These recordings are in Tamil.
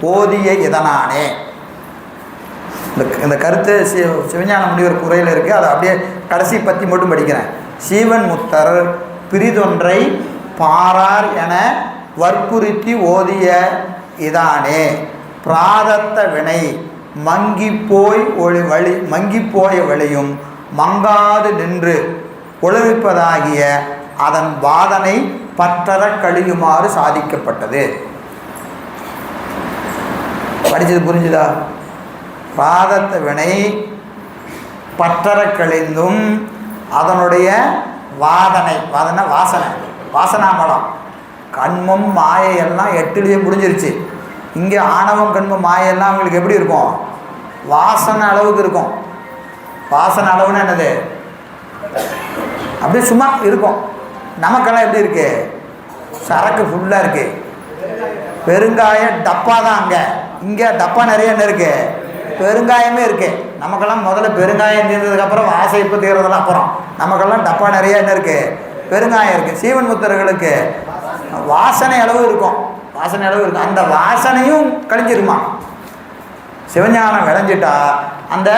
ஓதிய இதனானே. இந்த இந்த கருத்து சி சிவஞான முனிவர் குறையில் இருக்குது அதை அப்படியே கடைசி பற்றி மட்டும் படிக்கிறேன். சீவன் முத்தர் பிரிதொன்றை பாரார் என வற்புறுத்தி ஓதிய இதானே. பிராதத்த வினை மங்கி போய் ஒளி வழி மங்கி போய வழியும் மங்காது நின்று ஒழுவிப்பதாகிய அதன் வாதனை பற்றற கழியுமாறு சாதிக்கப்பட்டது. படித்தது புரிஞ்சுதா? பாதத்த வினை பற்றற கழிந்தும் அதனுடைய வாதனை வாதனை வாசனை வாசனாமலம். கண்மம் மாயை எல்லாம் எட்டுலேயே முடிஞ்சிருச்சு. இங்கே ஆணவம் கண்மம் மாயெல்லாம் அவங்களுக்கு எப்படி இருக்கும்? வாசனை அளவுக்கு இருக்கும். வாசனை அளவுன்னு என்னது? அப்படியே சும்மா இருக்கும். நமக்கெல்லாம் எப்படி இருக்கு? சரக்கு ஃபுல்லாக இருக்குது பெருங்காய டப்பா தான் அங்கே. இங்கே டப்பா நிறைய என்ன இருக்குது பெருங்காயமே இருக்கு. நமக்கெல்லாம் முதல்ல பெருங்காயம் தீர்ந்ததுக்கப்புறம் வாசைப்பு தீர்றதெல்லாம் அப்புறம். நமக்கெல்லாம் டப்பா நிறைய என்ன இருக்கு. பெருங்காயம் இருக்கு. சீவன் முத்தர்களுக்கு வாசனை அளவு இருக்கும். வாசனை அளவு இருக்கும். அந்த வாசனையும் கழிஞ்சிருமா? சிவஞானம் விளைஞ்சிட்டா அந்த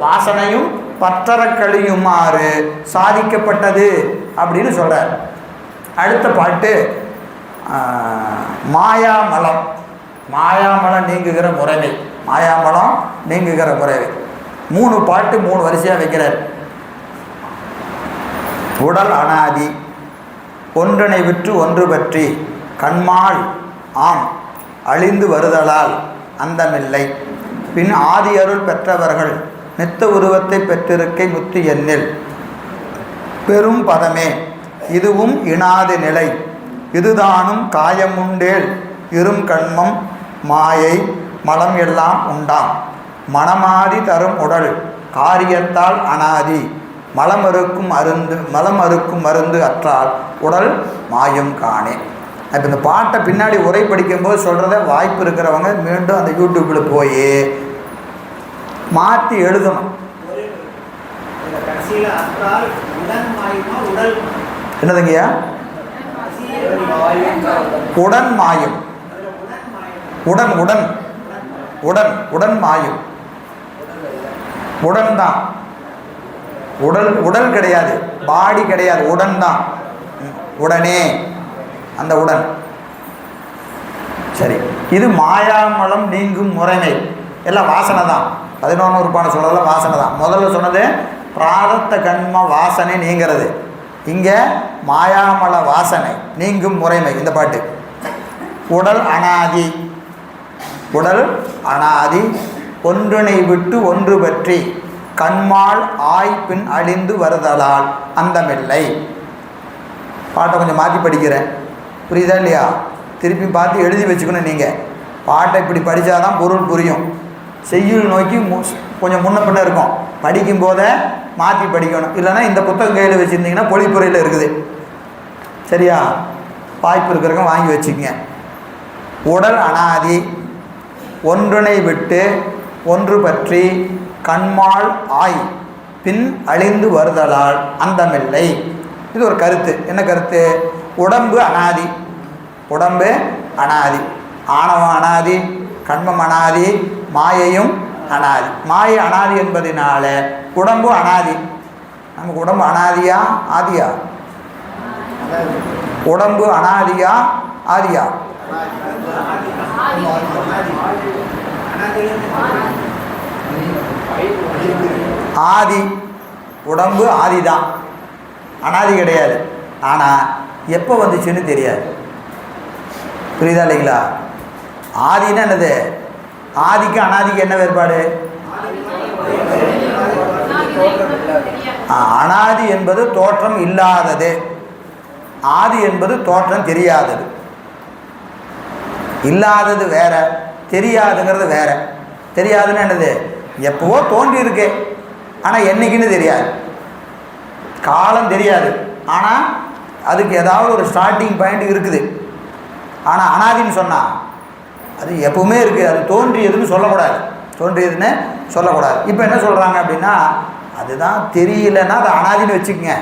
வாசனையும் பற்றற கழியுமாறு சாதிக்கப்பட்டது அப்படின்னு சொல்கிறார் அடுத்த பாட்டு. மாயாமலம். மாயாமலம் நீங்குகிற முறைமை. மாயாமலம் நீங்குகிற முறைமை. மூணு பாட்டு மூணு வரிசையாக வைக்கிறார். உடல் அனாதி ஒன்றனை விற்று ஒன்று பற்றி கண்மாள் ஆம் அழிந்து வருதலால் அந்தமில்லை. பின் ஆதி அருள் பெற்றவர்கள் நித்த உருவத்தை பெற்றிருக்கை முத்து எண்ணில் பெரும் பதமே இதுவும் இனாது நிலை. இதுதானும் காயமுண்டேல் இரும் கண்மம் மாயை மலம் எல்லாம் உண்டாம். மனமாதி தரும் உடல் காரியத்தால் அனாதி. மலமறுக்கும் அருந்து மலமறுக்கும் மருந்து அற்றால் உடல் மாயும் காணே. இப்போ இந்த பாட்டை பின்னாடி உரை படிக்கும்போது சொல்கிறத வாய்ப்பு இருக்கிறவங்க மீண்டும் அந்த யூடியூப்பில் போய் மாற்றி எழுதணும். என்னதுங்கய்யா? உடன் மாயும். உடன் உடன். உடன் உடன் மாயும். உடன் தான். உடல் உடல் கிடையாது. பாடி கிடையாது. உடன் தான். உடனே. அந்த உடன். சரி. இது மாயாமலம் நீங்கும் முறைமை. எல்லாம் வாசனை தான். பதினொன்று உறுப்பான சொல்றதெல்லாம் வாசனை தான். முதல்ல சொன்னது பிராரத்த கண்ம வாசனை நீங்கிறது. இங்கே மாயாமல வாசனை நீங்கும் முறைமை இந்த பாட்டு. உடல் அனாதி. உடல் அனாதி. ஒன்றினை விட்டு ஒன்று பற்றி. கண்மாள் ஆய் பின் அழிந்து வருதலால் அந்தமில்லை. பாட்டை கொஞ்சம் மாற்றி படிக்கிறேன். புரியுதா இல்லையா? திருப்பி பார்த்து எழுதி வச்சுக்கணும் நீங்கள் பாட்டை இப்படி படித்தாதான் பொருள் புரியும். செய்யுள் நோக்கி கொஞ்சம் முன்ன பின்ன இருக்கும். படிக்கும் போதே மாற்றி படிக்கணும். இல்லைன்னா இந்த புத்தகம் கையில் வச்சுருந்தீங்கன்னா பொழிப்புறையில் இருக்குது. சரியா? வாய்ப்பு இருக்கிறவங்க வாங்கி வச்சுக்கங்க. உடல் அனாதி ஒன்றினை விட்டு ஒன்று பற்றி கண்மாள் ஆய் பின் அழிந்து வருதலால் அந்தமில்லை. இது ஒரு கருத்து. என்ன கருத்து? உடம்பு அனாதி. உடம்பு அனாதி. ஆணவம் அனாதி கண்மம் அனாதி மாயையும் அனாதி. மாயை அனாதி என்பதினால உடம்பு அனாதி. நமக்கு உடம்பு அனாதியா ஆதியா? உடம்பு அனாதியா ஆதியா? ஆதி. உடம்பு ஆதி தான் அனாதி கிடையாது. ஆனால் எப்போ வந்துச்சுன்னு தெரியாது. புரியுதா இல்லைங்களா? ஆதின்னா என்னது? ஆதிக்கு அனாதிக்கு என்ன வேறுபாடு? அனாதி என்பது தோற்றம் இல்லாதது. ஆதி என்பது தோற்றம் தெரியாதது. இல்லாதது வேற தெரியாதுங்கிறது வேற. தெரியாதுன்னு என்னது? எப்பவோ தோன்றி இருக்கு ஆனால் என்னைக்குன்னு தெரியாது. காலம் தெரியாது. ஆனால் அதுக்கு ஏதாவது ஒரு ஸ்டார்டிங் பாயிண்ட் இருக்குது. ஆனால் அனாதின்னு சொன்னால் அது எப்பவுமே இருக்குது அது தோன்றியதுன்னு சொல்லக்கூடாது. தோன்றியதுன்னு சொல்லக்கூடாது. இப்போ என்ன சொல்கிறாங்க அப்படின்னா அதுதான் தெரியலன்னா அது அனாதின்னு வச்சுக்கோங்க.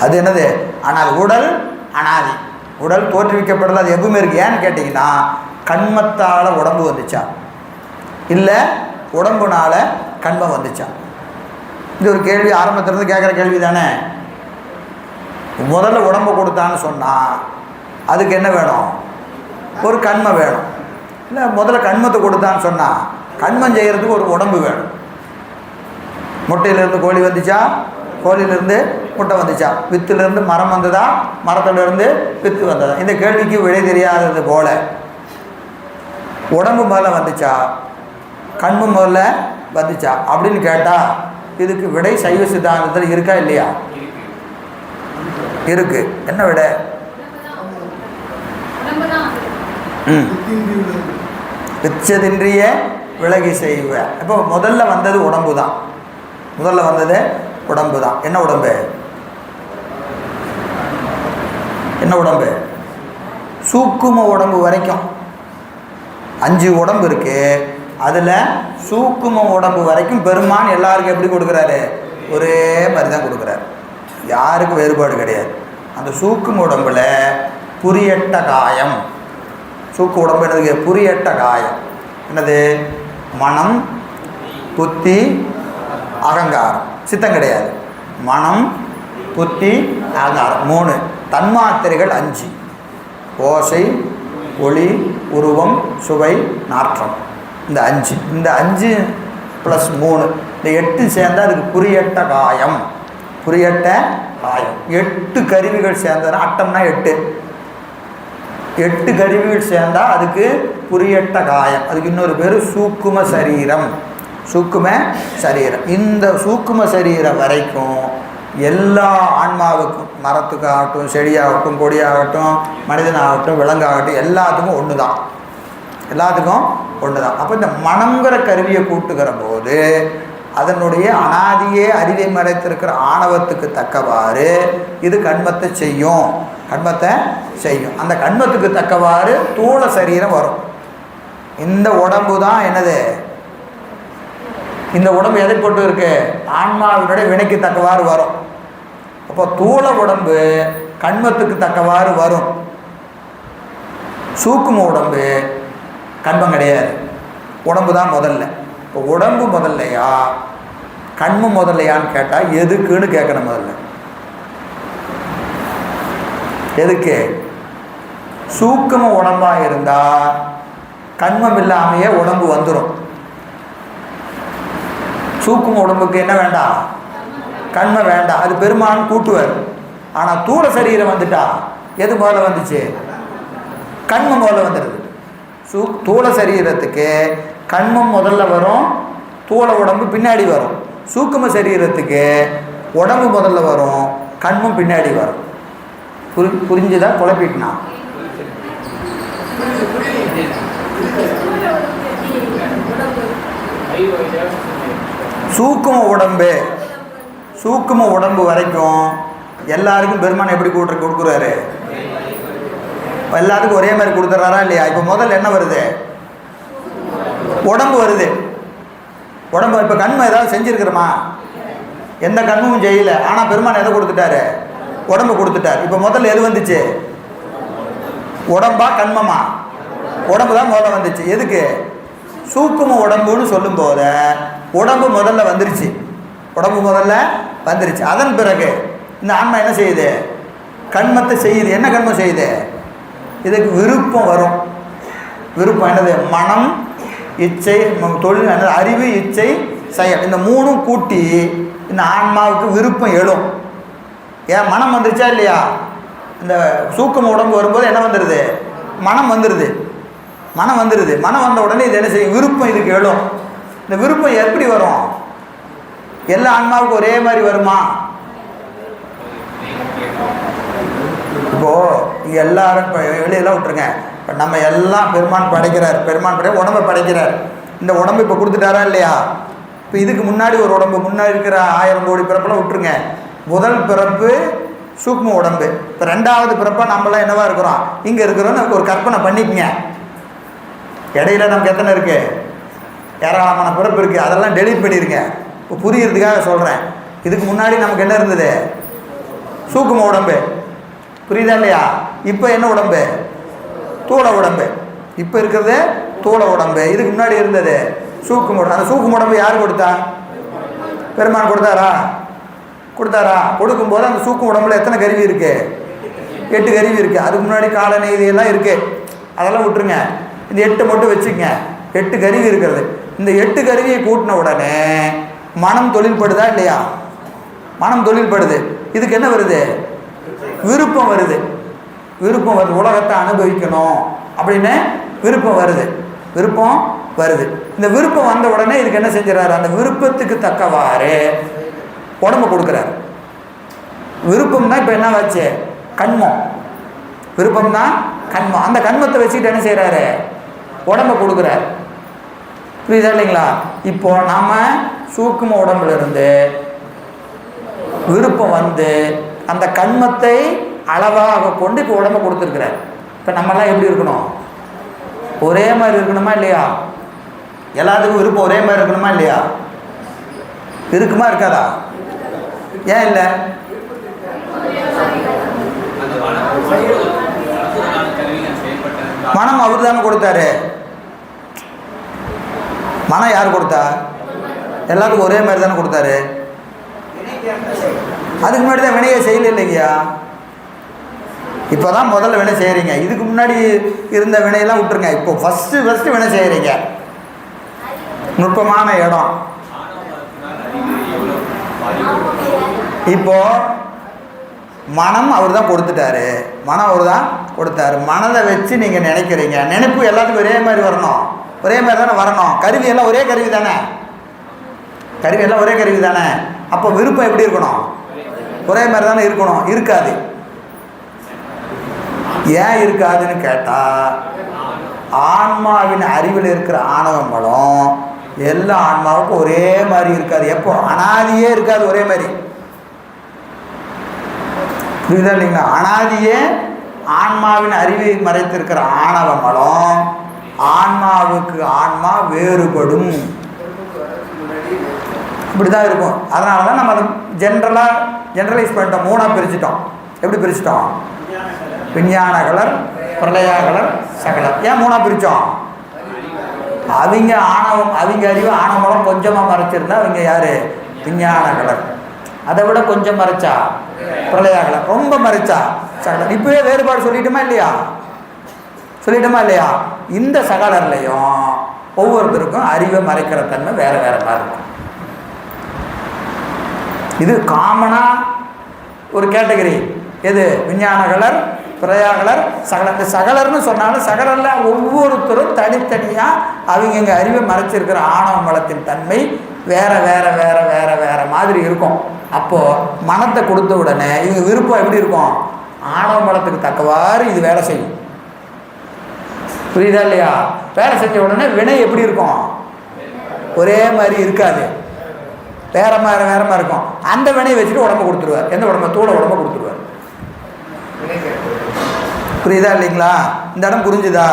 அது என்னது? ஆனால் உடல் அனாதி. உடல் தோற்றுவிக்கப்படல அது எப்பவுமே இருக்குது ஏன்னு கேட்டிங்கன்னா கண்மத்தால் உடம்பு வந்துச்சா? இல்லை உடம்புனால கண்மம் வந்துச்சா? இது ஒரு கேள்வி. ஆரம்பத்திலேருந்து கேட்குற கேள்வி தானே. முதல்ல உடம்பு கொடுத்தான்னு சொன்னால் அதுக்கு என்ன வேணும்? ஒரு கண்மை வேணும். இல்லை முதல்ல கண்மத்தை கொடுத்தான்னு சொன்னால் கண்மம் செய்கிறதுக்கு ஒரு உடம்பு வேணும். முட்டையிலேருந்து கோழி வந்துச்சா? கோழியிலேருந்து முட்டை வந்துச்சா? வித்துலேருந்து மரம் வந்ததா? மரத்துலேருந்து வித்து வந்ததா? இந்த கேள்விக்கு விடை தெரியாதது போல. உடம்பு முதல்ல வந்துச்சா? கண்மு முதல்ல வந்துச்சா? அப்படின்னு கேட்டால் இதுக்கு விடை சைவ சித்தாந்தத்தில் இருக்கா இல்லையா? இருக்கு. என்ன விடை? பிச்சதின்றிய விலகி செய்வ. இப்போ முதல்ல வந்தது உடம்பு தான் முதல்ல வந்தது உடம்பு தான் என்ன உடம்பு? என்ன உடம்பு? சூக்கும உடம்பு வரைக்கும். அஞ்சு உடம்பு இருக்கு. அதில் சூக்கும உடம்பு வரைக்கும் பெருமான் எல்லாருக்கும் எப்படி கொடுக்குறாரு? ஒரே மாதிரி தான் கொடுக்குறாரு. யாருக்கும் வேறுபாடு கிடையாது. அந்த சூக்கும உடம்புல புரியட்ட காயம். சூக்கு உடம்பு என்னது? புரியட்ட காயம். என்னது? மனம் புத்தி அகங்காரம். சித்தம் கிடையாது. மனம் புத்தி அகங்காரம். மூணு. தன்மாத்திரைகள் அஞ்சு. ஓசை ஒளி உருவம் சுவை நாற்றம். இந்த அஞ்சு. இந்த அஞ்சு ப்ளஸ் மூணு. இந்த எட்டு சேர்ந்தால் அதுக்கு புரியட்ட காயம். புரியட்ட காயம். எட்டு கருவிகள் சேர்ந்ததுன்னா அட்டம்னா எட்டு. எட்டு கருவிகள் சேர்ந்தால் அதுக்கு புரியட்ட காயம். அதுக்கு இன்னொரு பேர் சூக்கும சரீரம். சூக்கும சரீரம். இந்த சூக்கும சரீரம் வரைக்கும் எல்லா ஆன்மாவுக்கும் மரத்துக்காகட்டும் செடியாகட்டும் கொடியாகட்டும் மனிதனாகட்டும் விலங்காகட்டும் எல்லாத்துக்கும் ஒன்று தான் எல்லாத்துக்கும் ஒன்று தான் அப்போ இந்த மனங்கிற கருவியை கூட்டுகிற போது அதனுடைய அனாதியே அறிவை மறைத்திருக்கிற ஆணவத்துக்கு தக்கவாறு இது கண்மத்தை செய்யும். கண்மத்தை செய்யும். அந்த கண்மத்துக்கு தக்கவாறு தூள சரீரம் வரும். இந்த உடம்பு தான் என்னது? இந்த உடம்பு எதை கொண்டு இருக்கு? ஆன்மாவினுடைய வினைக்கு தக்கவாறு வரும். அப்போ தூள உடம்பு கண்மத்துக்கு தக்கவாறு வரும். சூக்கும உடம்பு கண்மம் கிடையாது. உடம்பு தான் முதல்ல. இப்போ உடம்பு முதல்லையா? கண்மு முதல்லையான்னு கேட்டால் எதுக்குன்னு கேட்கணும் முதல்ல. எதுக்கு? சூக்கமும் உடம்பாக இருந்தால் கண்மம் இல்லாமையே உடம்பு வந்துடும் சூக்கும உடம்புக்கு என்ன வேண்டாம் கண்மை வேண்டாம் அது பெருமான் கூட்டுவார். ஆனால் தூள சரீரம் வந்துட்டா? எது முதல்ல வந்துச்சு? கண்மம் முதல்ல வந்துடுது சூ தூள சரீரத்துக்கு கண்மம் முதல்ல வரும் தூள உடம்பு பின்னாடி வரும். சூக்கும சரீரத்துக்கு உடம்பு முதல்ல வரும் கண்மம் பின்னாடி வரும். புரி புரிஞ்சுதா? குழப்பிட்டுனா? சூக்கும உடம்பு. சூக்கும உடம்பு வரைக்கும் எல்லாருக்கும் பெருமான் எப்படி கூட்டு கொடுக்குறாரு? எல்லாத்துக்கும் ஒரே மாதிரி கொடுத்துட்றாரா இல்லையா? இப்போ முதல்ல என்ன வருது? உடம்பு வருது. உடம்பு இப்போ கண்மை ஏதாவது செஞ்சுருக்கிறோமா? எந்த கண்மும் செய்யல. ஆனால் பெருமான் எதை கொடுத்துட்டாரு? உடம்பு கொடுத்துட்டார். இப்போ முதல்ல எது வந்துச்சு? உடம்பா கண்மமா? உடம்பு தான் முதல்ல வந்துச்சு. எதுக்கு? சூக்கும உடம்புன்னு சொல்லும்போது உடம்பு முதல்ல வந்துருச்சு. உடம்பு முதல்ல வந்துருச்சு. அதன் பிறகு இந்த ஆன்மா என்ன செய்யுது? கண்மத்தை செய்யுது. என்ன கண்மம் செய்யுது? இதுக்கு விருப்பம் வரும். விருப்பம் என்னது? மனம் இச்சை தொழில் என்னது? அறிவு இச்சை செயல். இந்த மூணும் கூட்டி இந்த ஆன்மாவுக்கு விருப்பம் எழும். ஏன் மனம் வந்துருச்சா இல்லையா? இந்த சூக்கம் உடம்பு வரும்போது என்ன வந்துடுது மனம் வந்துடுது மனம் வந்துடுது மனம் வந்த உடனே இது என்ன செய்யும்? விருப்பம் இதுக்கு எழும். இந்த விருப்பம் எப்படி வரும்? எல்லா ஆன்மாவுக்கும் ஒரே மாதிரி வருமா? இப்போது இங்கே எல்லாரும் இப்போ வெளியெல்லாம் விட்டுருங்க. இப்போ நம்ம எல்லாம் பெருமான் படைக்கிறார். பெருமான் படை உடம்பை படைக்கிறார். இந்த உடம்பு இப்போ கொடுத்துட்டாரா இல்லையா? இப்போ இதுக்கு முன்னாடி ஒரு உடம்பு முன்னாடி இருக்கிற ஆயிரம் கோடி பிறப்பெல்லாம் விட்டுருங்க. முதல் பிறப்பு சூக்ம உடம்பு. இப்போ ரெண்டாவது பிறப்பாக நம்மளாம் என்னவா இருக்கிறோம்? இங்கே இருக்கிறோன்னு ஒரு கற்பனை பண்ணிக்கங்க. இடையில நமக்கு எத்தனை இருக்கு? ஏராளமான பிறப்பு இருக்குது அதெல்லாம் டெலீட் பண்ணிடுங்க இப்போ புரியறதுக்காக சொல்கிறேன் இதுக்கு முன்னாடி நமக்கு என்ன இருந்தது? சூக்கும உடம்பு. புரியுதா இல்லையா? இப்போ என்ன உடம்பு? தூள உடம்பு. இப்போ இருக்கிறது தூள உடம்பு. இதுக்கு முன்னாடி இருந்தது சூக்கும் உடம்பு. அந்த சூக்கும் உடம்பு யார் கொடுத்தா? பெருமான் கொடுத்தாரா? கொடுத்தாரா? கொடுக்கும்போது அந்த சூக்கும் உடம்புல எத்தனை கருவி இருக்கு? எட்டு கருவி இருக்கு. அதுக்கு முன்னாடி கால நெய்தி இருக்கு. அதெல்லாம் விட்டுருங்க. இந்த எட்டு மட்டும் வச்சுக்கங்க. எட்டு கருவி இருக்கிறது. இந்த எட்டு கருவியை கூட்டின உடனே மனம் தொழில்படுதா இல்லையா? மனம் தொழில்படுது. இதுக்கு என்ன வருது? விருப்பம் வருது. விருப்பம் வருது. உலகத்தை அனுபவிக்கணும். அப்படின்னு விருப்பம் வருது. விருப்பம் வருது. இந்த விருப்பம் வந்த உடனே இதுக்கு என்ன செஞ்சிடறாரு? அந்த விருப்பத்துக்கு தக்கவாறு உடம்பு கொடுக்குறாரு. விருப்பம் தான் இப்போ என்ன வச்சு கண்மம். விருப்பம் தான் கண்மம். அந்த கண்மத்தை வச்சுக்கிட்டு என்ன செய்கிறாரு உடம்ப கொடுக்குறாரு. புரியுதா இல்லைங்களா? இப்போ நாம் சூக்கும உடம்புல இருந்து விருப்பம் வந்து அந்த கண்மத்தை அளவாக கொண்டு இப்போ உடம்ப கொடுத்துருக்கிறார். இப்போ நம்மெல்லாம் எப்படி இருக்கணும்? ஒரே மாதிரி இருக்கணுமா இல்லையா? எல்லாத்துக்கும் விருப்பம் ஒரே மாதிரி இருக்கணுமா இல்லையா? இருக்குமா இருக்காதா? ஏன் இல்லை? மனம் அவர் தானே கொடுத்தாரு. மனம் யார் கொடுத்தா? எல்லாத்துக்கும் ஒரே மாதிரி தானே கொடுத்தாரு. அதுக்கு முன்னாடி தான் வினையை செய்யல இல்லைங்கய்யா. இப்போ தான் முதல்ல வினை செய்கிறீங்க இதுக்கு முன்னாடி இருந்த வினையெல்லாம் விட்டுருங்க. இப்போ ஃபஸ்ட்டு ஃபஸ்ட்டு வினை செய்கிறீங்க நுட்பமான இடம். இப்போது இப்போ மனம் அவர் தான் கொடுத்துட்டாரு. மனம் அவர் தான் கொடுத்தாரு. மனதை வச்சு நீங்கள் நினைக்கிறீங்க. நினைப்பு எல்லாத்துக்கும் ஒரே மாதிரி வரணும். ஒரே மாதிரி தானே வரணும். கருவி எல்லாம் ஒரே கருவி தானே? கருவி எல்லாம் ஒரே கருவி தானே? அப்போ விருப்பம் எப்படி இருக்கணும்? ஒரே மாதிரி தானே இருக்கணும். இருக்காது. ஏன் இருக்காதுன்னு கேட்டால் ஆன்மாவின் அறிவில் இருக்கிற ஆணவங்களும் எல்லா ஆன்மாவுக்கும் ஒரே மாதிரி இருக்காது. எப்போ? அனாதியே இருக்காது ஒரே மாதிரி. புரியுதா இல்லைங்களா? அனாதியே ஆன்மாவின் அறிவை மறைத்திருக்கிற ஆணவ மலம். ஆன்மாவுக்கு ஆன்மா வேறுபடும். இப்படி தான் இருக்கும். அதனால தான் நம்ம அதை ஜென்ரலாக ஜென்ரலைஸ் பண்ணிட்டோம். மூணாக பிரிச்சிட்டோம். எப்படி பிரிச்சிட்டோம்? விஞ்ஞான கலர், விஞ்ஞான கலர் பிரளயா கலர் சகலர் ஏன் மூணாக பிரித்தோம் அவங்க ஆணவம் அவங்க அறிவு ஆணவம் கொஞ்சமாக மறைச்சிருந்தா அவங்க யார்? விஞ்ஞான கலர். அதை விட கொஞ்சம் மறைச்சா? பிரயாகலர் ரொம்ப மறைச்சா? சகலம் இப்பவே வேறுபாடு சொல்லிட்டுமா இல்லையா? சொல்லிட்டோமா இல்லையா? இந்த சகலர்லையும் ஒவ்வொருத்தருக்கும் அறிவை மறைக்கிற தன்மை வேற வேற மாதிரி இருக்கும் இது காமனாக ஒரு கேட்டகரி எது? விஞ்ஞானகலர் பிரயாகலர் சகலர் இந்த சகலர்னு சொன்னாலும் சகலரில் ஒவ்வொருத்தரும் தனித்தனியாக அவங்க அறிவை மறைச்சிருக்கிற ஆணவ மலத்தின் தன்மை வேற வேற வேற வேற வேற மாதிரி இருக்கும். அப்போது மனத்தை கொடுத்த உடனே இவங்க விருப்பம் எப்படி இருக்கும்? ஆணவ மலத்துக்கு தக்கவாறு இது வேலை செய்யும். புரியுதா இல்லையா? வேலை செஞ்ச உடனே வினை எப்படி இருக்கும்? ஒரே மாதிரி இருக்காது. வேற மாதிரி வேறமா மாதிரி இருக்கும். அந்த வினையை வச்சுட்டு உடம்ப கொடுத்துருவார். எந்த உடம்பு? தூள உடம்பு கொடுத்துருவார். புரியுதா இல்லைங்களா? இந்த இடம் புரிஞ்சுதா?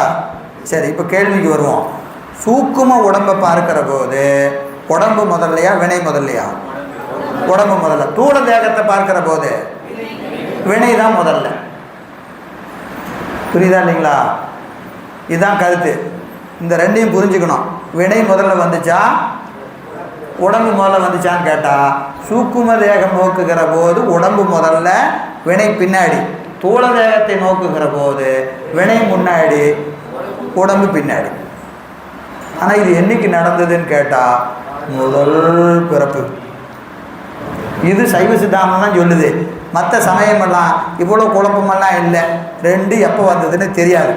சரி இப்போ கேள்விக்கு வருவோம். சூக்கும உடம்பை பார்க்கிற போது உடம்பு முதல்லையா வினை முதல்லையா? உடம்பு முதல்ல. தூள தேகத்தை பார்க்கிற போது வினை தான் முதல்ல. புரியுதா இல்லைங்களா? இதுதான் கருத்து. இந்த ரெண்டையும் புரிஞ்சுக்கணும். வினை முதல்ல வந்துச்சா? உடம்பு முதல்ல வந்துச்சான்னு கேட்டால் சூக்கும தேகம் நோக்குகிற போது உடம்பு முதல்ல வினை பின்னாடி. தூள தேகத்தை நோக்குகிற போது வினை முன்னாடி உடம்பு பின்னாடி. ஆனால் இது என்றைக்கு நடந்ததுன்னு கேட்டால் முதல் பிறப்பு. இது சைவ சித்தாந்தம் தான் சொல்லுது. மற்ற சமயமெல்லாம் இவ்வளோ குழப்பமெல்லாம் இல்லை. ரெண்டு எப்போ வந்ததுன்னு தெரியாது.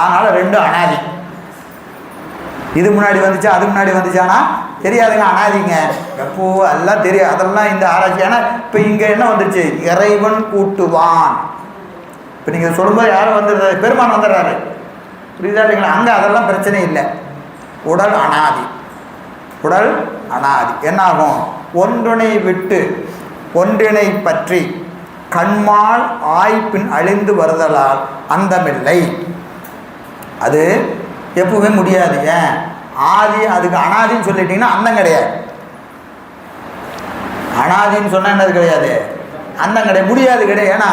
அதனால் ரெண்டும் அனாதி. இது முன்னாடி வந்துச்சா அது முன்னாடி வந்துச்சானா? தெரியாதுங்க அனாதிங்க. எப்போ எல்லாம் தெரியும் அதெல்லாம் இந்த ஆராய்ச்சி. ஏன்னா இப்போ இங்கே என்ன வந்துருச்சு? இறைவன் கூட்டுவான். இப்போ நீங்கள் சொல்லும்போது யாரும் வந்துடுறாரு பெருமான் வந்துடுறாரு. புரியுதா இல்லைங்களா? அங்கே அதெல்லாம் பிரச்சனை இல்லை. உடல் அனாதி. உடல் அனாதி. என்னாகும்? ஒன்றினை விட்டு ஒன்றினை பற்றி கண்மால் ஆய்ப்பின் அழிந்து வருதலால் அந்தமில்லை. அது எப்பவுமே முடியாது. ஏன்? ஆதி அதுக்கு அனாதின்னு சொல்லிட்டீங்கன்னா அந்தம் கிடையாது. அனாதின்னு சொன்னால் என்னது கிடையாது? அந்தம் கிடையாது. முடியாது கிடையாது. ஏன்னா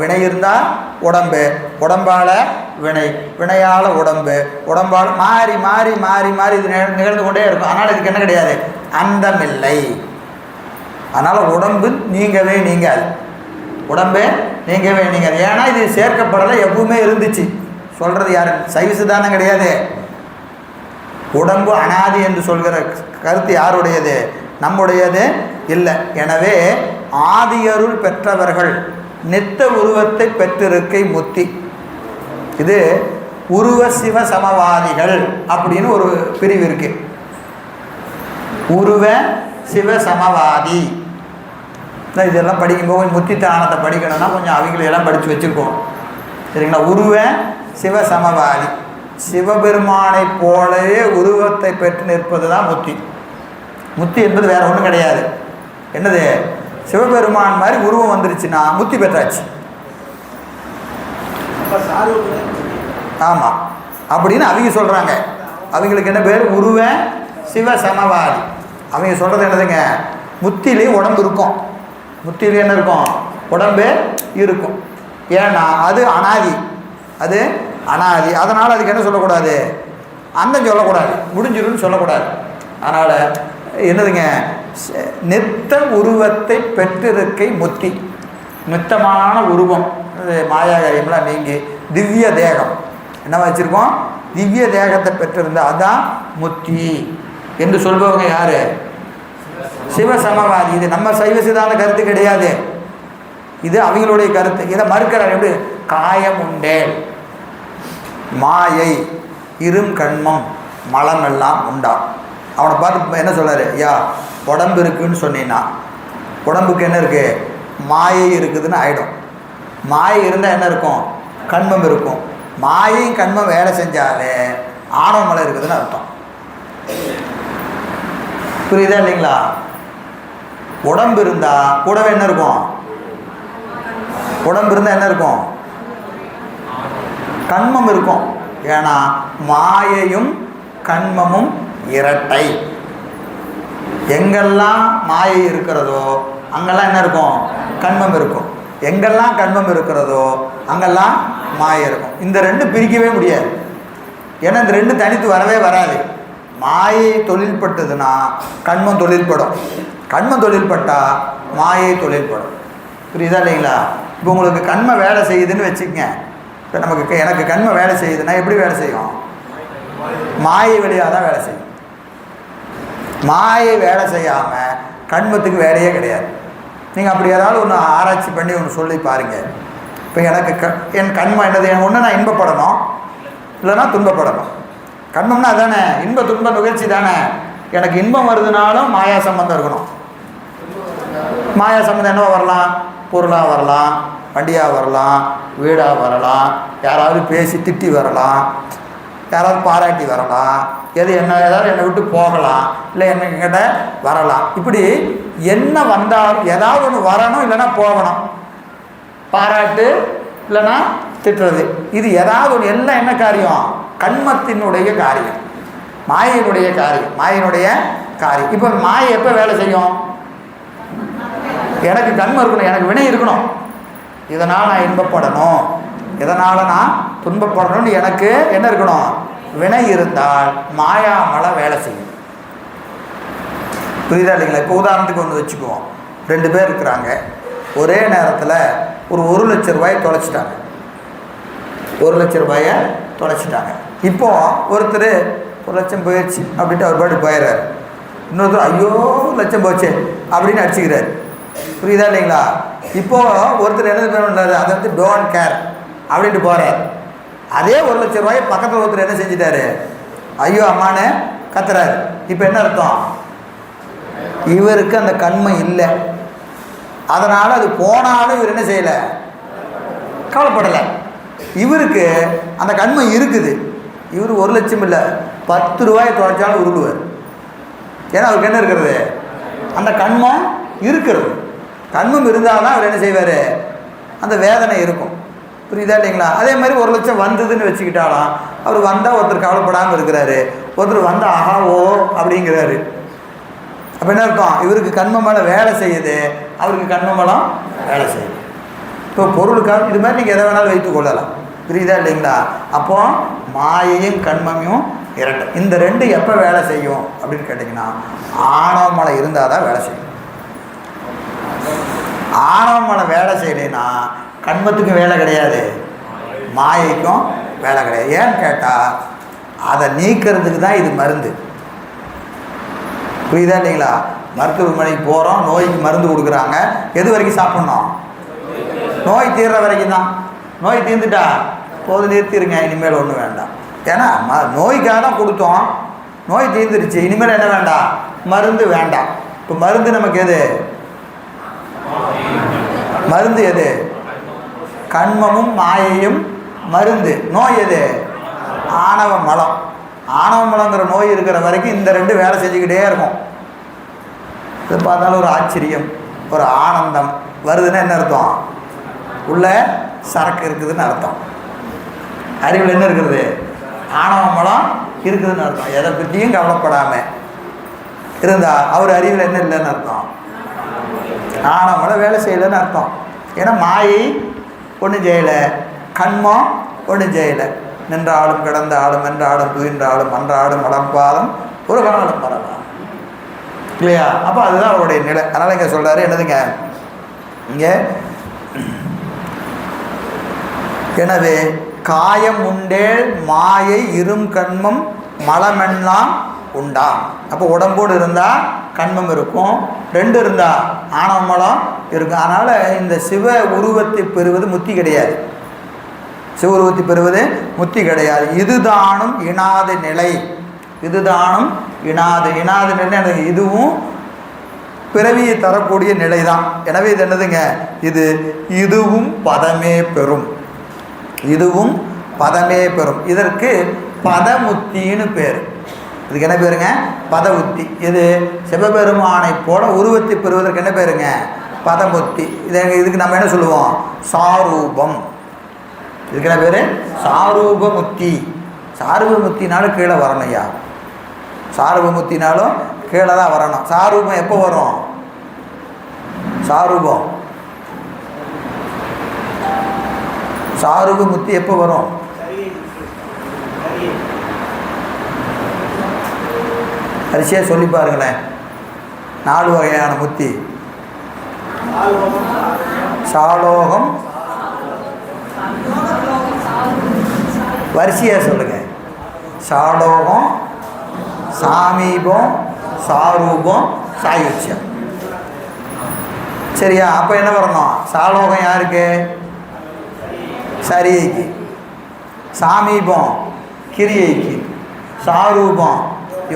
வினை இருந்தால் உடம்பு உடம்பால் வினை வினையால் உடம்பு உடம்பால் மாறி மாறி மாறி மாறி இது நிகழ்ந்து கொண்டே இருக்கும். அதனால் இதுக்கு என்ன கிடையாது? அந்தமில்லை. அதனால் உடம்பு நீங்கவே நீங்காது. உடம்பே நீங்கவே நீங்காது. ஏன்னா இது சேர்க்கப்படலை எப்பவுமே இருந்துச்சு. சொல்கிறது யார் சைவ சித்தாந்தம் கிடையாது. உடம்பு அனாதி என்று சொல்கிற கருத்து யாருடையது? நம்முடையது இல்லை. எனவே ஆதியருள் பெற்றவர்கள் நித்த உருவத்தை பெற்றிருக்கை முத்தி. இது உருவ சிவ சமவாதிகள் அப்படின்னு ஒரு பிரிவு இருக்கு. உருவ சிவ சமவாதி. இதெல்லாம் படிக்கும்போது கொஞ்சம் முத்தி தானத்தை படிக்கணும்னா கொஞ்சம் அவங்களையெல்லாம் படித்து வச்சுருக்கோம். சரிங்களா? உருவ சிவ சமவாதி. சிவபெருமானைப் போலவே உருவத்தை பெற்று நிற்பது தான் முத்தி. முத்தி என்பது வேற ஒன்றும் கிடையாது. என்னது? சிவபெருமான் மாதிரி உருவம் வந்துருச்சுன்னா முத்தி பெற்றாச்சு. ஆமாம் அப்படின்னு அவங்க சொல்கிறாங்க அவங்களுக்கு என்ன பேர்? உருவ சிவ சமவாதி. அவங்க சொல்கிறது என்னதுங்க? முத்திலையும் உடம்பு இருக்கும். முத்திலையும் என்ன இருக்கும்? உடம்பு இருக்கும். ஏன்னா அது அனாதி. அது அனாதி. அதனால் அதுக்கு என்ன சொல்லக்கூடாது? அந்தம் சொல்லக்கூடாது. முடிஞ்சிரும்னு சொல்லக்கூடாது. அதனால் என்னதுங்க? நித்த உருவத்தை பெற்றிருக்கை முத்தி. நித்தமான உருவம். மாயா மாயாகாரியம்லாம் நீங்கி திவ்ய தேகம். என்ன வச்சுருக்கோம்? திவ்ய தேகத்தை பெற்றிருந்த அதான் முத்தி. என்று சொல்பவங்க யாரு? சிவசமவாதி. இது நம்ம சைவ சித்தாந்த கருத்து கிடையாது. இது அவங்களுடைய கருத்து. இதை மறுக்கிறார் எப்படி? காயம் உண்டேல். மாயை இரும் கண்மம் மலம் எல்லாம் உண்டா அவனை பார்த்து என்ன சொல்றாரு? ஐயா உடம்பு இருக்குன்னு சொன்னீங்கன்னா உடம்புக்கு என்ன இருக்குது மாயை இருக்குதுன்னு ஆயிடும். மாயை இருந்தால் என்ன இருக்கும்? கண்மம் இருக்கும். மாயையும் கண்மம் வேலை செஞ்சாலே ஆணவ மலை இருக்குதுன்னு அர்த்தம். புரியுதா இல்லைங்களா? உடம்பு இருந்தால் கூடவே என்ன இருக்கும்? உடம்பு இருந்தால் என்ன இருக்கும்? கண்மம் இருக்கும். ஏன்னா மாயையும் கண்மமும் இரட்டை. எங்கெல்லாம் மாயை இருக்கிறதோ அங்கெல்லாம் என்ன இருக்கும்? கண்மம் இருக்கும். எங்கெல்லாம் கண்மம் இருக்கிறதோ அங்கெல்லாம் மாயை இருக்கும். இந்த ரெண்டு பிரிக்கவே முடியாது. ஏன்னா இந்த ரெண்டு தனித்து வரவே வராது. மாயை தொழில்பட்டதுன்னா கண்மம் தொழில்படும். கண்மம் தொழில்பட்டால் மாயை தொழில்படும். புரியுதா இல்லைங்களா? இப்போ உங்களுக்கு கண்மை வேலை செய்யுதுன்னு வச்சுக்கங்க. இப்போ நமக்கு எனக்கு கண்மை வேலை செய்யுதுன்னா எப்படி வேலை செய்யும்? மாயை வழியாக தான் வேலை செய்யும். மாயை வேலை செய்யாமல் கண்மத்துக்கு வேலையே கிடையாது. நீங்கள் அப்படி ஏதாவது ஒன்று ஆராய்ச்சி பண்ணி ஒன்று சொல்லி பாருங்கள் இப்போ எனக்கு க என் கண்மம் என்னது? ஒன்று நான் இன்பப்படணும். இல்லைன்னா துன்பப்படணும். கண்மம்னா அதானே? இன்ப துன்ப நிகழ்ச்சி தானே? எனக்கு இன்பம் வருதுனாலும் மாயா சம்பந்தம் இருக்கணும். மாயா சம்பந்தம் என்னவா வரலாம்? பொருளாக வரலாம் வண்டியாக வரலாம் வீடாக வரலாம் யாராவது பேசி திட்டி வரலாம் யாராவது பாராட்டி வரலாம் எது என்ன ஏதாவது என்னை விட்டு போகலாம் இல்லை என்ன கிட்ட வரலாம். இப்படி என்ன வந்தாலும் ஏதாவது ஒன்று வரணும் இல்லைன்னா போகணும். பாராட்டு இல்லைன்னா திட்டுறது. இது ஏதாவது ஒன்று எல்லாம் என்ன காரியம்? கண்மத்தினுடைய காரியம். மாயினுடைய காரியம். மாயினுடைய காரியம். இப்போ மாயை எப்போ வேலை செய்யும்? எனக்கு கண்மம் இருக்கணும் எனக்கு வினை இருக்கணும். இதனால் நான் இன்பப்படணும். இதனால் நான் துன்பப்படணும்னு எனக்கு என்ன இருக்கணும்? வினை இருந்தால் மாயாமலை வேலை செய்யும். புரியுதா இல்லைங்களா? இப்போ உதாரணத்துக்கு ஒன்று வச்சுக்குவோம். ரெண்டு பேர் இருக்கிறாங்க. ஒரே நேரத்தில் ஒரு ஒரு லட்ச ரூபாயை தொலைச்சிட்டாங்க. ஒரு லட்ச ரூபாயை தொலைச்சிட்டாங்க. இப்போ ஒருத்தர் ஒரு லட்சம் போயிடுச்சு அப்படின்ட்டு அவர் பாட்டு போயிடுறாரு இன்னொருத்தர் ஐயோ ஒரு லட்சம் போச்சு அப்படின்னு அடிச்சுக்கிறாரு. புரியுதா இல்லைங்களா? இப்போ ஒருத்தர் என்ன பண்ணுறாரு அதை வந்து டோன்ட் கேர் அப்படின்ட்டு போகிறார் அதே ஒரு லட்ச ரூபாயை பக்கத்தில் ஒருத்தர் என்ன செஞ்சிட்டாரு? ஐயோ அம்மான்னு கத்துறாரு. இப்போ என்ன அர்த்தம்? இவருக்கு அந்த கண்மை இல்லை. அதனால் அது போனாலும் இவர் என்ன செய்யலை? கவலைப்படலை. இவருக்கு அந்த கண்மை இருக்குது. இவர் ஒரு லட்சம் இல்லை பத்து ரூபாயை தொலைச்சாலும் உருடுவார் ஏன்னா அவருக்கு என்ன இருக்கிறது? அந்த கண்மம் இருக்கிறது. கண்மம் இருந்தால் தான் அவர் என்ன செய்வார்? அந்த வேதனை இருக்கும். புரியுதா இல்லைங்களா? அதே மாதிரி ஒரு லட்சம் வந்ததுன்னு வச்சுக்கிட்டாலும் அவர் வந்தால் ஒருத்தர் கவலைப்படாமல் இருக்கிறாரு. ஒருத்தர் வந்தால் ஆஹா ஓ அப்படிங்கிறாரு. அப்போ என்ன இருக்கும்? இவருக்கு கண்மம் மேலே வேலை செய்யுது. அவருக்கு கண்மமலம் வேலை செய்யும் இப்போ பொருளுக்காக இது மாதிரி நீங்கள் எதை வேணாலும் வைத்து கொள்ளலாம். புரியுதா இல்லைங்களா? அப்போ மாயையும் கண்மமையும் இரட்டும் இந்த ரெண்டு எப்போ வேலை செய்யும் அப்படின்னு கேட்டிங்கன்னா ஆணவ மலை இருந்தால் தான் வேலை செய்யும். ஆணவ மலை வேலை செய்யலைன்னா கண்மத்துக்கும் வேலை கிடையாது. மாயைக்கும் வேலை கிடையாது. ஏன்னு கேட்டால் அதை நீக்கிறதுக்கு தான் இது மருந்து. புரியுதா இல்லைங்களா? மருத்துவமனைக்கு போகிறோம் நோய்க்கு மருந்து கொடுக்குறாங்க. எது வரைக்கும் சாப்பிட்ணும்? நோய் தீர்ற வரைக்கும் தான். நோய் தீர்ந்துட்டா போது நிறுத்திடுங்க இனிமேல் ஒன்றும் வேண்டாம். ஏன்னா ம நோய்க்காக தான் கொடுத்தோம். நோய் தீர்ந்துருச்சு. இனிமேல் என்ன வேண்டாம்? மருந்து வேண்டாம். இப்போ மருந்து நமக்கு எது? மருந்து எது? கண்மமும் மாயையும் மருந்து. நோய் எது? ஆணவ மலம். ஆணவ மலங்கிற நோய் இருக்கிற வரைக்கும் இந்த ரெண்டு வேலை செஞ்சுக்கிட்டே இருக்கும். இது பார்த்தாலும் ஒரு ஆச்சரியம் ஒரு ஆனந்தம். வருதுன்னா என்ன அர்த்தம்? உள்ள சரக்கு இருக்குதுன்னு அர்த்தம். அறிவில் என்ன இருக்குது? ஆணவ மலம் இருக்குதுன்னு அர்த்தம். எதை பற்றியும் கவலைப்படாமல் இருந்தா அவர் அறிவில் என்ன இல்லைன்னு அர்த்தம்? ஆணவ மலம் வேலை செய்யலைன்னு அர்த்தம். ஏன்னா மாயை ஒன்றும் செய்யலை கண்மோ ஒன்றும் செய்யலை நின்றாலும் கிடந்த ஆளும் என்ற ஆளும் ஆளும் ஒரு காலம் பரவாயில்ல இல்லையா? அப்போ அதுதான் அவருடைய நிலை. அதனால் இங்கே சொல்கிறாரு என்னதுங்க? இங்கே எனவே காயம் உண்டேல் மாயை இரும் கண்மம் மலமெல்லாம் உண்டாம். அப்போ உடம்போடு இருந்தால் கண்மம் இருக்கும் ரெண்டு இருந்தால் ஆணவ மலம் இருக்கும் அதனால் இந்த சிவ உருவத்தை பெறுவது முத்தி கிடையாது. சிவ உருவத்தை பெறுவது முத்தி கிடையாது. இதுதானும் இனாத நிலை. இதுதானும் இனாது இனாத நிலை இதுவும் பிறவியை தரக்கூடிய நிலை தான் எனவே இது என்னதுங்க? இது இதுவும் பதமே பெறும். இதுவும் பதமே பெறும். இதற்கு பதமுத்தின்னு பேர். இதுக்கு என்ன பேருங்க? பதமுத்தி இது சிவபெருமானை போல உருவத்தை பெறுவதற்கு என்ன பேருங்க? பதமுத்தி இதை இதுக்கு நம்ம என்ன சொல்லுவோம்? சாரூபம். இதுக்கு என்ன பேர்? சாரூபமுத்தி. சாரூபமுத்தினாலும் கீழே வரணும் ஐயா. சாரூபமுத்தினாலும் கீழே தான் வரணும். சாரூபம் எப்போ வரும்? சாரூபம். சாரூபமுத்தி எப்போ வரும்? அரிசியாக சொல்லி பாருங்களேன். நாலு வகையான முத்தி. சாலோகம். வரிசையாக சொல்லுங்கள் சாலோகம் சாமீபம் சாரூபம் சாயுச்சியம். சரியா? அப்போ என்ன வரணும்? சாலோகம் யாருக்கு? சரியைக்கு சாமீபம் கிரியைக்கு. சாரூபம்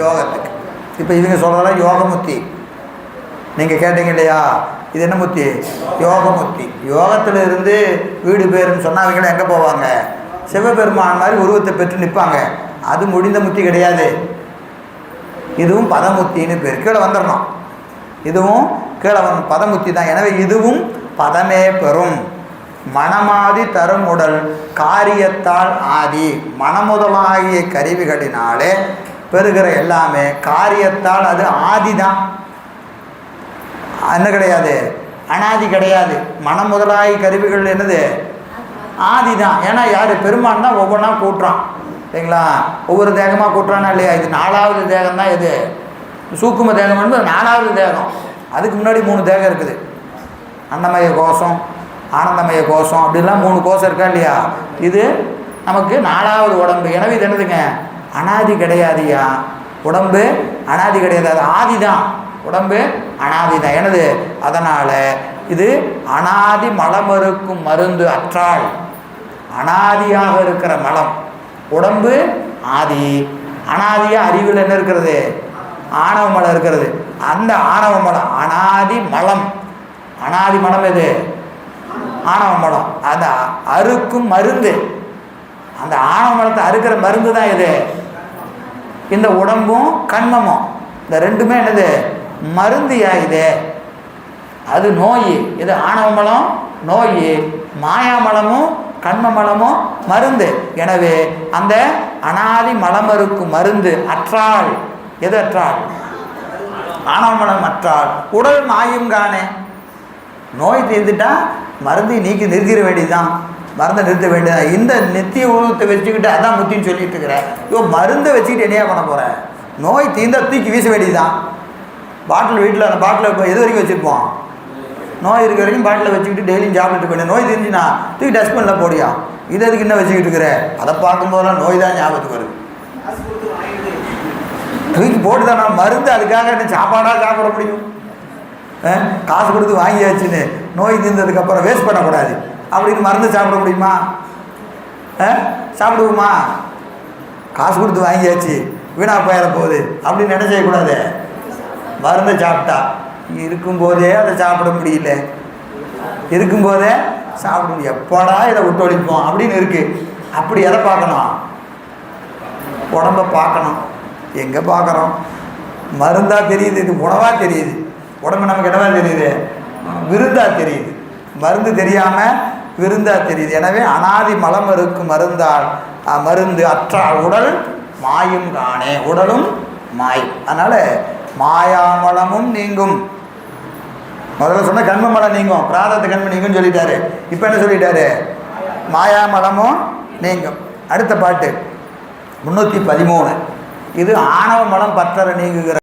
யோகத்துக்கு. இப்போ இவங்க சொல்கிறதெல்லாம் யோகமுத்தி. நீங்கள் கேட்டீங்க இல்லையா? இது என்ன முத்தி? யோகமுத்தி யோகத்தில் இருந்து வீடு பேருன்னு சொன்னால் எங்கே போவாங்க? சிவபெருமான் மாதிரி உருவத்தை பெற்று நிற்பாங்க அது முடிந்த முத்தி கிடையாது. இதுவும் பதமுத்தின்னு பேர். கீழே வந்துடணும் இதுவும் கீழே வந்து பதமுத்தி தான். எனவே இதுவும் பதமே பெறும். மனமாதி தரும் உடல் காரியத்தால் ஆதி. மனமுதலாகிய கருவிகளினாலே பெறுகிற எல்லாமே காரியத்தால் அது ஆதி தான் என்ன கிடையாது. அனாதி கிடையாது. மனம் முதலாகி கருவிகள் என்னது? ஆதி தான். ஏன்னா யார்? பெருமான் தான் ஒவ்வொன்றா கூட்டுறான். சரிங்களா ஒவ்வொரு தேகமாக கூட்டுறானா இல்லையா? இது நாலாவது தேகம் தான் இது சூக்கும தேகம் என்பது நாலாவது தேகம். அதுக்கு முன்னாடி மூணு தேகம் இருக்குது. அன்னமய கோஷம் ஆனந்தமய கோஷம் அப்படிலாம் மூணு கோஷம் இருக்கா இல்லையா? இது நமக்கு நாலாவது உடம்பு. எனவே இது என்னதுங்க? அனாதி கிடையாதுயா உடம்பு அனாதி கிடையாது. அது ஆதி தான். உடம்பு அனாதி தான் எனது அதனால் இது அனாதி மலமறுக்கும் மருந்து அற்றாள் அனாதியாக இருக்கிற மலம். உடம்பு ஆதி. அனாதியாக அறிவில் என்ன இருக்கிறது? ஆணவ மலம் இருக்கிறது. அந்த ஆணவ மலம் அனாதி மலம். அனாதி மலம் எது? ஆணவ மலம். அந்த அறுக்கும் மருந்து. அந்த ஆணவ மலத்தை அறுக்கிற மருந்து தான் இது இந்த உடம்பும் கண்மமும். இந்த ரெண்டுமே என்னது? மருந்தியா இது அது நோய். இது ஆணவ மலம் நோய். மாயாமலமும் கண்ம மலமும் மருந்து. எனவே அந்த அனாதி மலமறுக்கும் மருந்து அற்றாள். எது அற்றாள்? ஆணவ மலம் அற்றாள். உடல் மாயும் காணே. நோய் தீர்ந்துட்டா மருந்தை நீக்கி நிறுத்திட வேண்டியதுதான். மருந்தை நிறுத்த வேண்டியதான் இந்த நித்திய உலகத்தை வச்சுக்கிட்டு அதான் முத்தின்னு சொல்லிட்டு இருக்கிறேன் ஐயோ மருந்தை வச்சுக்கிட்டு என்னையா பண்ண போகிறேன் நோய் தீர்ந்தா தூக்கி வீச வேண்டியதுதான். பாட்டில் வீட்டில் அந்த பாட்டில் இப்போ எது வரைக்கும் வச்சுருப்போம்? நோய் இருக்கிற வரைக்கும் பாட்டில் வச்சுக்கிட்டு டெய்லியும் சாப்பிட்டு போயிடு நோய் தெரிஞ்சுனா தூக்கி டஸ்ட்பினில் போடியா? இது எதுக்கு என்ன வச்சுக்கிட்டு இருக்கிற? அதை பார்க்கும்போதெல்லாம் நோய் தான் ஞாபகத்துக்கு வருது. தூக்கி போட்டு தான் நான் மருந்து அதுக்காக என்ன சாப்பாடாக சாப்பிட முடியும்? காசு கொடுத்து வாங்கியாச்சுன்னு நோய் தீர்ந்ததுக்கப்புறம் வேஸ்ட் பண்ணக்கூடாது. அப்படின்னு மருந்து சாப்பிட முடியுமா? ஆ? சாப்பிடுவோமா? காசு கொடுத்து வாங்கியாச்சு வீணா போயிட போகுது. அப்படின்னு என்ன செய்யக்கூடாது மருந்தை சாப்பிட்டா. இருக்கும்போதே அதை சாப்பிட முடியல. இருக்கும்போதே சாப்பிட முடியும் எப்போடா இதை விட்டு ஒழிப்போம் அப்படின்னு இருக்கு. அப்படி எதை பார்க்கணும்? உடம்ப பார்க்கணும். எங்கே பார்க்குறோம்? மருந்தாக தெரியுது இது உணவாக தெரியுது. உடம்பு நமக்கு என்னவா தெரியுது? விருந்தாக தெரியுது. மருந்து தெரியாமல் விருந்தாக தெரியுது. எனவே அனாதி மலம் இருக்கும் மருந்தால். மருந்து அற்றால் உடல் மாயும் காணே உடலும் மாயும். அதனால் மாயாமலமும் நீங்கும். முதல்ல சொன்ன கண்ம மலம் நீங்கும். பிராரத்த கண்ம நீங்கும் சொல்லிட்டாரு. இப்போ என்ன சொல்லிட்டாரு? மாயாமலமும் நீங்கும். அடுத்த பாட்டு. முந்நூற்றி பதிமூணு. இது ஆணவ மலம் பற்றற நீங்குகிற